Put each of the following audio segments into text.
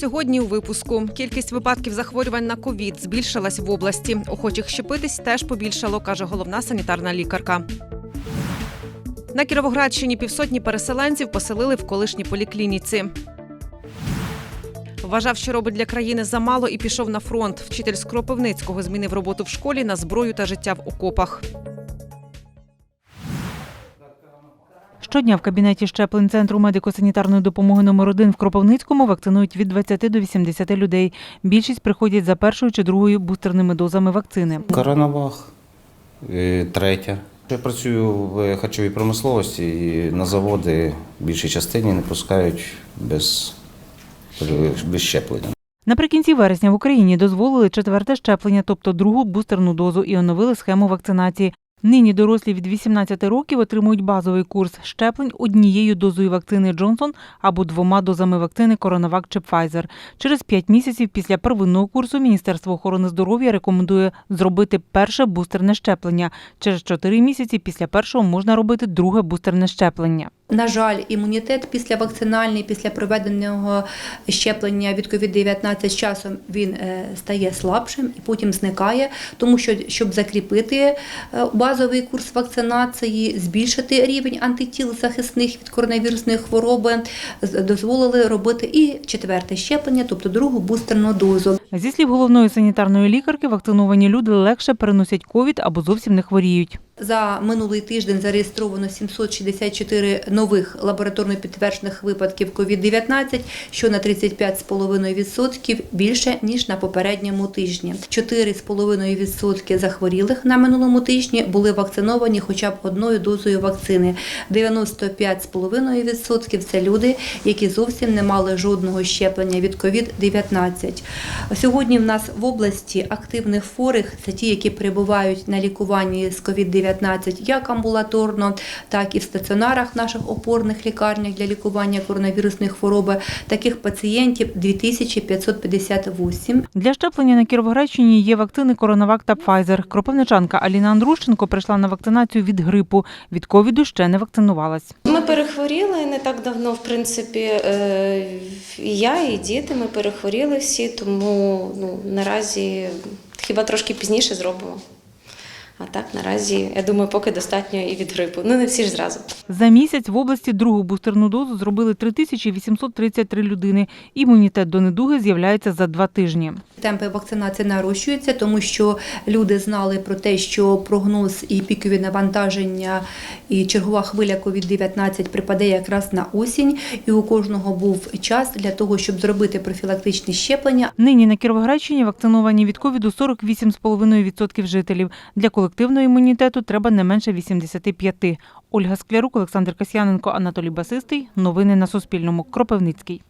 Сьогодні у випуску кількість випадків захворювань на ковід збільшилась в області. Охочих щепитись теж побільшало, каже головна санітарна лікарка. На Кіровоградщині півсотні переселенців поселили в колишній поліклініці. Вважав, що робить для країни замало і пішов на фронт. Вчитель з Кропивницького змінив роботу в школі на зброю та життя в окопах. Щодня в кабінеті щеплень Центру медико-санітарної допомоги номер 1 в Кропивницькому вакцинують від 20 до 80 людей. Більшість приходять за першою чи другою бустерними дозами вакцини. Коронавах, е, третя. Я працюю в харчовій промисловості і на заводи в більшій частині не пускають без, без щеплення. Наприкінці вересня в Україні дозволили четверте щеплення, тобто другу бустерну дозу, і оновили схему вакцинації. Нині дорослі від 18 років отримують базовий курс щеплень однією дозою вакцини Джонсон або двома дозами вакцини Коронавак чи Pfizer. Через 5 місяців після первинного курсу Міністерство охорони здоров'я рекомендує зробити перше бустерне щеплення. Через 4 місяці після першого можна робити друге бустерне щеплення. На жаль, імунітет після вакцинальний, після проведеного щеплення від COVID-19 з часом він е, стає слабшим і потім зникає, тому що щоб закріпити е, базовий курс вакцинації, збільшити рівень антитіл захисних від коронавірусної хвороби, дозволили робити і четверте щеплення, тобто другу бустерну дозу. Зі слів головної санітарної лікарки, вакциновані люди легше переносять ковід або зовсім не хворіють. За минулий тиждень зареєстровано 764 нових лабораторно підтверджених випадків COVID-19, що на 35,5% більше ніж на попередньому тижні. 4,5% захворілих на минулому тижні були вакциновані хоча б одною дозою вакцини. 95,5% – це люди, які зовсім не мали жодного щеплення від COVID-19. Сьогодні в нас в області активних хворих це ті, які перебувають на лікуванні з COVID-19 як амбулаторно, так і в стаціонарах наших опорних лікарнях для лікування коронавірусної хвороби. Таких пацієнтів 2558. Для щеплення на Кіровоградщині є вакцини Коронавак та Pfizer. Кропивничанка Аліна Андрущенко прийшла на вакцинацію від грипу. Від ковіду ще не вакцинувалась. Ми перехворіли не так давно, в принципі, е, і я, і діти. Ми перехворіли всі, тому ну, наразі хіба трошки пізніше зробимо. А так, наразі, я думаю, поки достатньо і від грипу. Ну, не всі ж зразу. За місяць в області другу бустерну дозу зробили 3833 людини. Імунітет до недуги з'являється за два тижні. Темпи вакцинації нарощуються, тому що люди знали про те, що прогноз і пікові навантаження, і чергова хвиля COVID-19 припаде якраз на осінь, і у кожного був час для того, щоб зробити профілактичні щеплення. Нині на Кіровоградщині вакциновані від ковіду 48,5% жителів. Для колективного імунітету треба не менше 85. Ольга Склярук, Олександр Касьяненко, Анатолій Басистий. Новини на Суспільному. Кропивницький.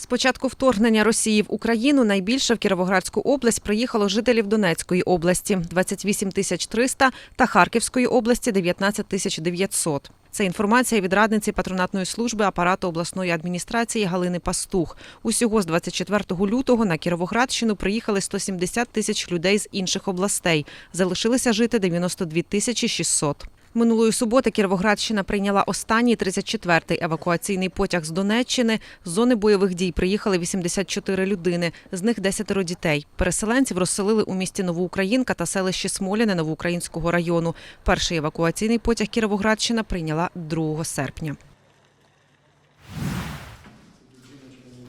З початку вторгнення Росії в Україну найбільше в Кіровоградську область приїхало жителів Донецької області 28 тисяч 300 та Харківської області 19 тисяч 900. Це інформація від радниці патронатної служби апарату обласної адміністрації Галини Пастух. Усього з 24 лютого на Кіровоградщину приїхали 170 тисяч людей з інших областей. Залишилися жити 92 тисячі 600. Минулої суботи Кіровоградщина прийняла останній 34-й евакуаційний потяг з Донеччини. З зони бойових дій приїхали 84 людини, з них 10 дітей. Переселенців розселили у місті Новоукраїнка та селищі Смоляне Новоукраїнського району. Перший евакуаційний потяг Кіровоградщина прийняла 2 серпня.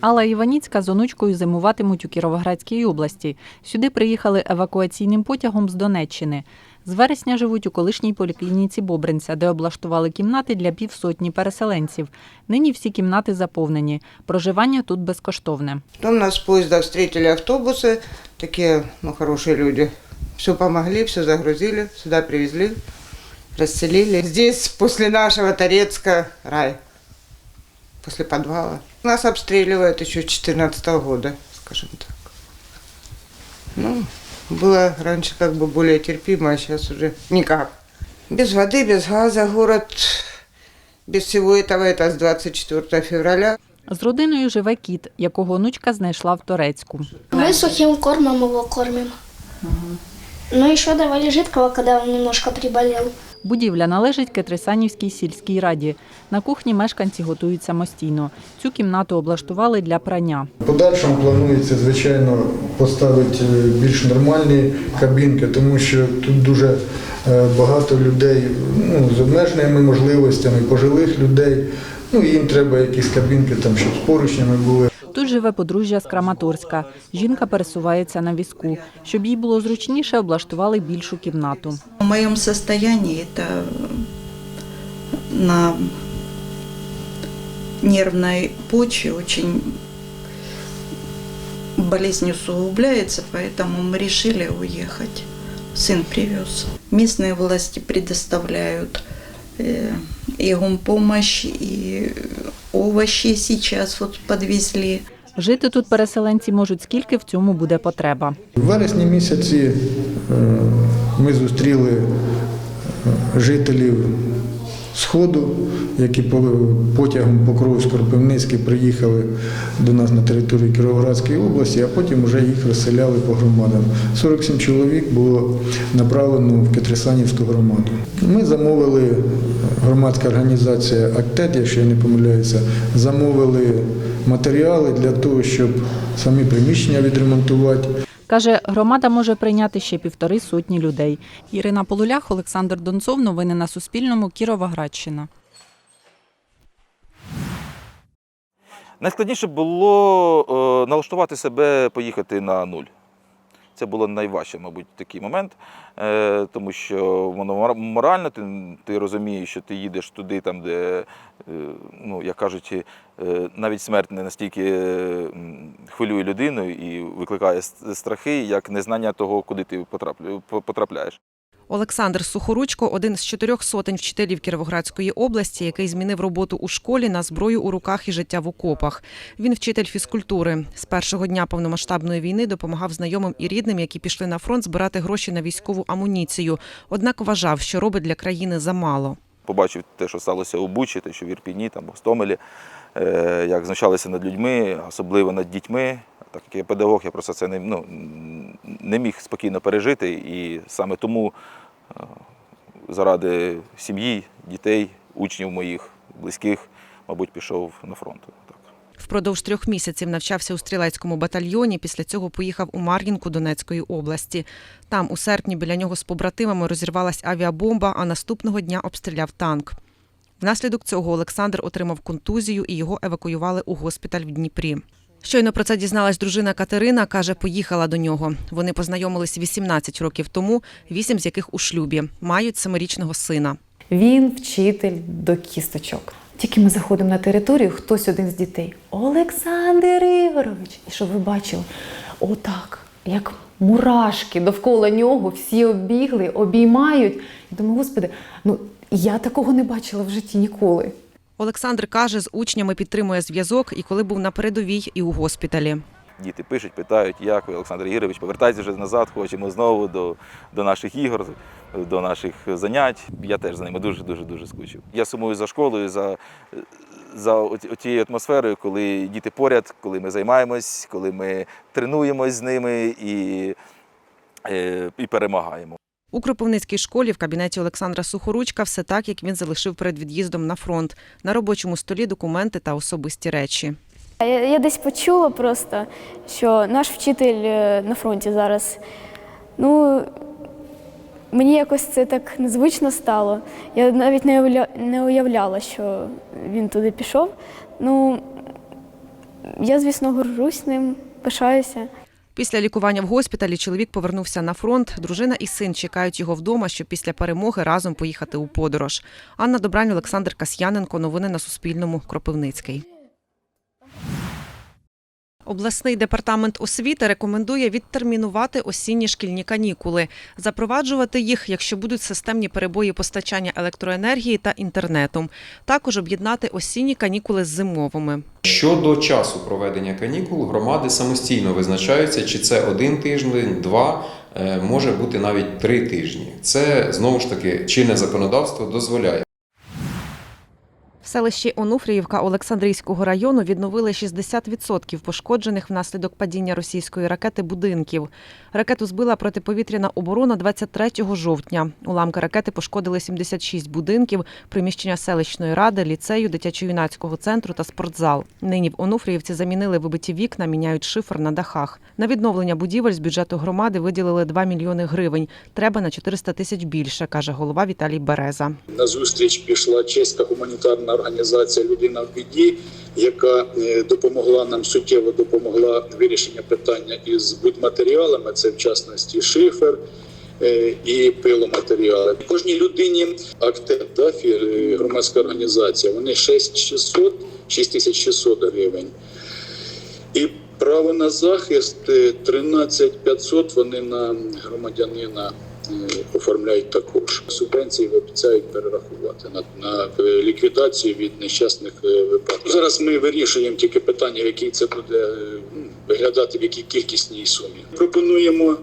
Алла Іваніцька з онучкою зимуватимуть у Кіровоградській області. Сюди приїхали евакуаційним потягом з Донеччини. З вересня живуть у колишній поліклініці Бобринця, де облаштували кімнати для півсотні переселенців. Нині всі кімнати заповнені. Проживання тут безкоштовне. Потом нас в поездах встретили автобусы, такие, ну, хорошие люди. Все помогли, все загрузили, сюда привезли, расселили. Здесь после нашего Торецка рай, после подвала. Нас обстреливают еще с 14 года, скажем так. Ну, было раньше как бы более терпимо, а сейчас уже никак. Без воды, без газа город, без всего этого, это с 24 февраля. З родиною живе кіт, якого онучка знайшла в Торецьку. Мы сухим кормом его кормим. Ну, еще давали жидкого, когда он немножко приболел. Будівля належить Кетрисанівській сільській раді. На кухні мешканці готують самостійно. Цю кімнату облаштували для прання. В подальшому планується, звичайно, поставити е, більш нормальні кабінки, тому що тут дуже е, багато людей ну, з обмеженими можливостями, пожилих людей. Ну, їм треба якісь кабінки, там, щоб з поручнями були. Тут живе подружжя з Краматорська. Жінка пересувається на візку. Щоб їй було зручніше, облаштували більшу кімнату. Моем состоянии это на нервной почве очень болезнь усугубляется, поэтому мы решили уехать. Сын привез. Местные власти предоставляют э, и гумпомощь, и овощи сейчас вот подвезли. Жити тут переселенці можуть скільки в цьому буде потреба. В вересні місяці е, ми зустріли е, жителів Сходу, які потягом Покровсько-Кропивницький приїхали до нас на територію Кіровоградської області, а потім вже їх розселяли по громадам. 47 чоловік було направлено в Кетрисанівську громаду. Ми замовили, громадська організація «Актет», якщо я не помиляюся, замовили матеріали для того, щоб самі приміщення відремонтувати. Каже, громада може прийняти ще півтори сотні людей. Ірина Полулях, Олександр Донцов. Новини на Суспільному. Кіровоградщина. Найскладніше було е, налаштувати себе, поїхати на нуль. Це було найважче, мабуть, такий момент, е, тому що воно морально ти, ти розумієш, що ти їдеш туди, там, де, е, ну, як кажуть, е, навіть смерть не настільки хвилює людину і викликає страхи, як незнання того, куди ти потрапляєш. Олександр Сухоручко один з чотирьох сотень вчителів Кіровоградської області, який змінив роботу у школі на зброю у руках і життя в окопах. Він вчитель фізкультури. З першого дня повномасштабної війни допомагав знайомим і рідним, які пішли на фронт збирати гроші на військову амуніцію. Однак вважав, що робить для країни замало. побачив те, що сталося у Бучі, те, що в Ірпіні, там, в Гостомелі, е, як знущалися над людьми, особливо над дітьми. Так як я педагог, я просто це не, ну, не міг спокійно пережити. І саме тому заради сім'ї, дітей, учнів моїх, близьких, мабуть, пішов на фронт. Впродовж трьох місяців навчався у стрілецькому батальйоні. Після цього поїхав у Мар'їнку Донецької області. Там у серпні біля нього з побратимами розірвалась авіабомба, а наступного дня обстріляв танк. Внаслідок цього Олександр отримав контузію і його евакуювали у госпіталь в Дніпрі. Щойно про це дізналась дружина Катерина. каже, поїхала до нього. Вони познайомились 18 років тому, вісім з яких у шлюбі. Мають семирічного сина. Він вчитель до кісточок. Тільки ми заходимо на територію, хтось один з дітей. Олександр Ігорович! І що ви бачили? Отак, як мурашки довкола нього, всі оббігли, обіймають. І думаю, господи, ну я такого не бачила в житті ніколи. Олександр каже, з учнями підтримує зв'язок і коли був на передовій і у госпіталі. Діти пишуть, питають, як ви, Олександр Ігорович, повертайтеся вже назад, хочемо знову до, до наших ігор, до наших занять. Я теж за ними дуже дуже дуже скучив. Я сумую за школою, за, за тією атмосферою, коли діти поряд, коли ми займаємось, коли ми тренуємось з ними і, е, і перемагаємо. У Кропивницькій школі в кабінеті Олександра Сухоручка все так, як він залишив перед від'їздом на фронт. На робочому столі документи та особисті речі. Я, я десь почула просто, що наш вчитель е, на фронті зараз. Ну, мені якось це так незвично стало. Я навіть не уявля, не уявляла, що він туди пішов. Ну, я, звісно, горжусь ним, пишаюся. Після лікування в госпіталі чоловік повернувся на фронт. Дружина і син чекають його вдома, щоб після перемоги разом поїхати у подорож. Анна Добрань, Олександр Касьяненко. Новини на Суспільному. Кропивницький. Обласний департамент освіти рекомендує відтермінувати осінні шкільні канікули, запроваджувати їх, якщо будуть системні перебої постачання електроенергії та інтернетом. Також об'єднати осінні канікули з зимовими. Щодо часу проведення канікул, громади самостійно визначаються, чи це один тиждень, два, е, може бути навіть три тижні. Це знову ж таки чинне законодавство дозволяє. В селищі Онуфріївка Олександрійського району відновили 60% пошкоджених внаслідок падіння російської ракети будинків. Ракету збила протиповітряна оборона 23 жовтня. Уламки ракети пошкодили 76 будинків, приміщення селищної ради, ліцею, дитячо-юнацького центру та спортзал. Нині в Онуфріївці замінили вибиті вікна, міняють шифер на дахах. На відновлення будівель з бюджету громади виділили 2 мільйони гривень. Треба на 400 тисяч більше, каже голова Віталій Береза. На зустріч пішла чеська гуманітарна організація Людина в біді, яка е, допомогла нам суттєво допомогла вирішення питання із будматеріалами. Це в частності шифер. е, І пиломатеріали. Кожній людині актив да, е, громадська організація. Вони 6600, 6600 гривень. І право на захист е, 13500 вони на громадянина оформляють також. Субвенції обіцяють перерахувати на, на е, ліквідацію від нещасних е, випадків. Зараз ми вирішуємо тільки питання, в якій це буде е, ну, виглядати, в якій кількісній сумі. Пропонуємо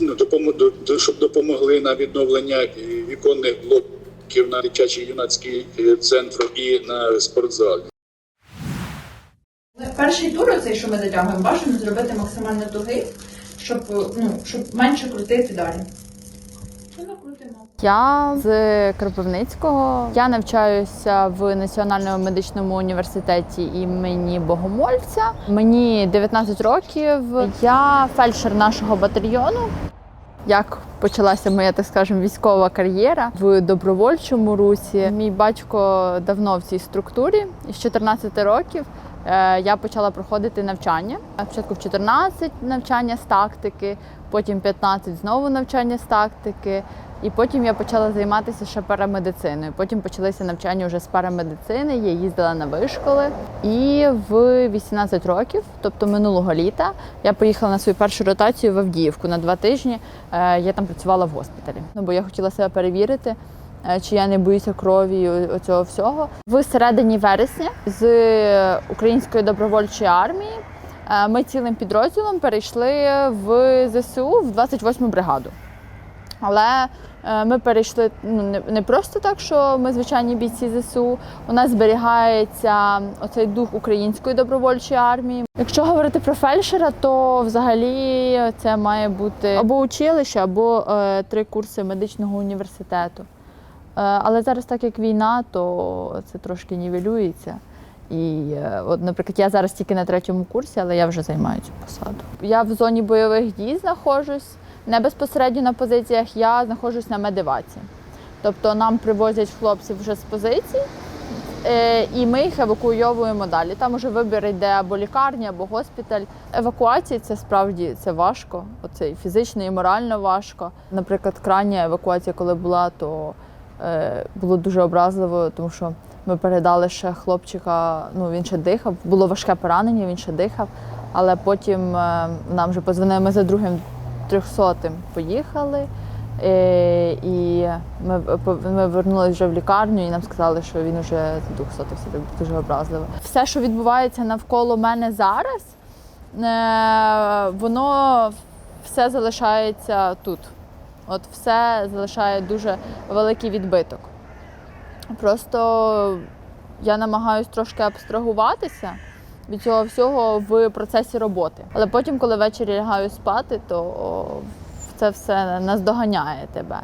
ну, допомо- до- до- щоб допомогли на відновлення віконних блоків на дитячий юнацький центр і на спортзал. Перший тур, оцей, що ми затягуємо, бажано зробити максимально тугий, щоб, ну, щоб менше крутити далі. Я з Кропивницького. Я навчаюся в Національному медичному університеті імені Богомольця. Мені 19 років. Я фельдшер нашого батальйону. Як почалася моя, так скажемо, військова кар'єра в добровольчому русі. Мій батько давно в цій структурі з 14 років. Е, Я почала проходити навчання. Спочатку в 14 навчання з тактики, потім 15 знову навчання з тактики. І потім я почала займатися ще парамедициною. Потім почалися навчання вже з парамедицини. Я їздила на вишколи. І в 18 років, тобто минулого літа, я поїхала на свою першу ротацію в Авдіївку на два тижні. Е, Я там працювала в госпіталі. Ну бо я хотіла себе перевірити. Е, Чи я не боюся крові і о- оцього всього в середині вересня з української добровольчої армії е, ми цілим підрозділом перейшли в ЗСУ в 28-му бригаду. Але е, ми перейшли ну, не просто так, що ми звичайні бійці ЗСУ. У нас зберігається оцей дух української добровольчої армії. Якщо говорити про фельдшера, то взагалі це має бути або училище, або е, три курси медичного університету. Е, але зараз, так як війна, то це трошки нівелюється. І е, от, наприклад, я зараз тільки на третьому курсі, але я вже займаю цю посаду. Я в зоні бойових дій знаходжусь не безпосередньо на позиціях, я знаходжусь на медиваці. Тобто нам привозять хлопців вже з позицій, е, і ми їх евакуйовуємо далі. Там уже вибір йде або лікарня, або госпіталь. Евакуація це справді це важко. Оце і фізично, і морально важко. Наприклад, крайня евакуація, коли була, то було дуже образливо, тому що ми передали ще хлопчика. Ну він ще дихав. Було важке поранення, він ще дихав. Але потім е, нам вже позвонили, ми за другим трьохсотим поїхали. Е, і ми, ми вернулися вже в лікарню, і нам сказали, що він вже двохсотився дуже образливо. Все, що відбувається навколо мене зараз, е, воно все залишається тут. От все залишає дуже великий відбиток. Просто я намагаюся трошки абстрагуватися від цього всього в процесі роботи. Але потім, коли ввечері лягаю спати, то це все наздоганяє тебе.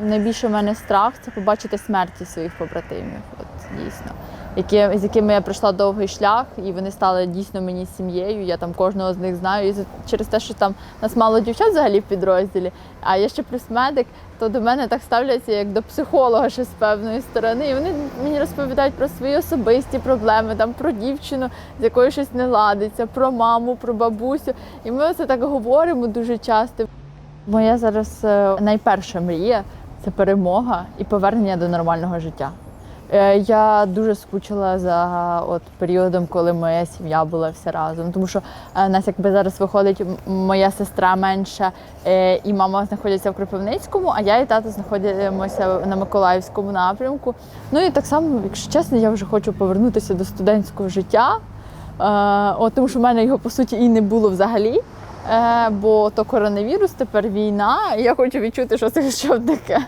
Найбільше в мене страх це побачити смерті своїх побратимів. От дійсно. Які, з якими я пройшла довгий шлях, і вони стали дійсно мені сім'єю. Я там кожного з них знаю. І через те, що там нас мало дівчат взагалі в підрозділі, а я ще плюс медик, то до мене так ставляться як до психолога ще з певної сторони. І вони мені розповідають про свої особисті проблеми, там про дівчину, з якою щось не ладиться, про маму, про бабусю. І ми оце так говоримо дуже часто. Моя зараз е, найперша мрія це перемога і повернення до нормального життя. Е, Я дуже скучила за от періодом, коли моя сім'я була вся разом. Тому що е, нас якби зараз виходить моя сестра менша е, і мама знаходяться в Кропивницькому, а я і тато знаходимося на Миколаївському напрямку. Ну і так само, якщо чесно, я вже хочу повернутися до студентського життя. От, тому що в мене його по суті і не було взагалі. Бо то коронавірус, тепер війна, і я хочу відчути, що це що таке.